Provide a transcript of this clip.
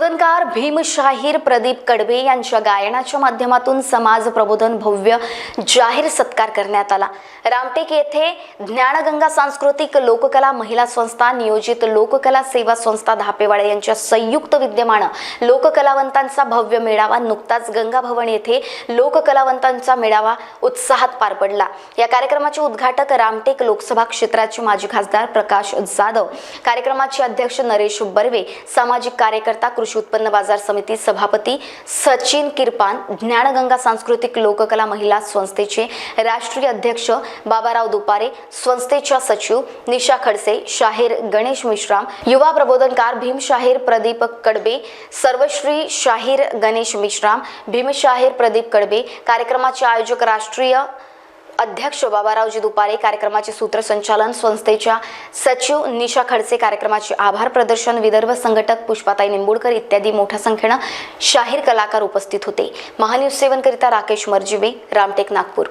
प्रबोधनकार भीमशाहीर प्रदीप कडबे यांच्या गायनाच्या माध्यमातून समाज प्रबोधन भव्य जाहीर सत्कार करण्यात आला. रामटेक येथे ज्ञानगंगा सांस्कृतिक लोककला महिला संस्था नियोजित लोककला सेवा संस्था धापेवाडे यांच्या संयुक्त विद्यमानं लोककलावंतांचा भव्य मेळावा नुकताच गंगा भवन येथे लोककलावंतांचा मेळावा उत्साहात पार पडला. या कार्यक्रमाचे उद्घाटक रामटेक लोकसभा क्षेत्राचे माजी खासदार प्रकाश जाधव कार्यक्रमाचे अध्यक्ष नरेश बर्वे सामाजिक कार्यकर्ता कृषी उत्पन्न बाजार समिती सभापती सचिन किरपान ज्ञानगंगा सांस्कृतिक लोककला महिला संस्थेचे राष्ट्रीय अध्यक्ष बाबाराव दुपारे संस्थेच्या सचिव निशा खडसे शाहीर गणेश मिश्राम युवा प्रबोधनकार भीमशाहीर प्रदीप कडबे सर्वश्री शाहीर गणेश मिश्राम भीमशाहीर प्रदीप कडबे कार्यक्रमाचे आयोजक राष्ट्रीय अध्यक्ष बाबारावजी दुपारे कार्यक्रमाचे सूत्रसंचालन संस्थेच्या सचिव निशा खडसे कार्यक्रमाचे आभार प्रदर्शन विदर्भ संघटक पुष्पाताई निंबुडकर इत्यादी मोठ्या संख्येनं शाहीर कलाकार उपस्थित होते. महान्यूज सेवनकरिता राकेश मर्जिबे रामटेक नागपूर.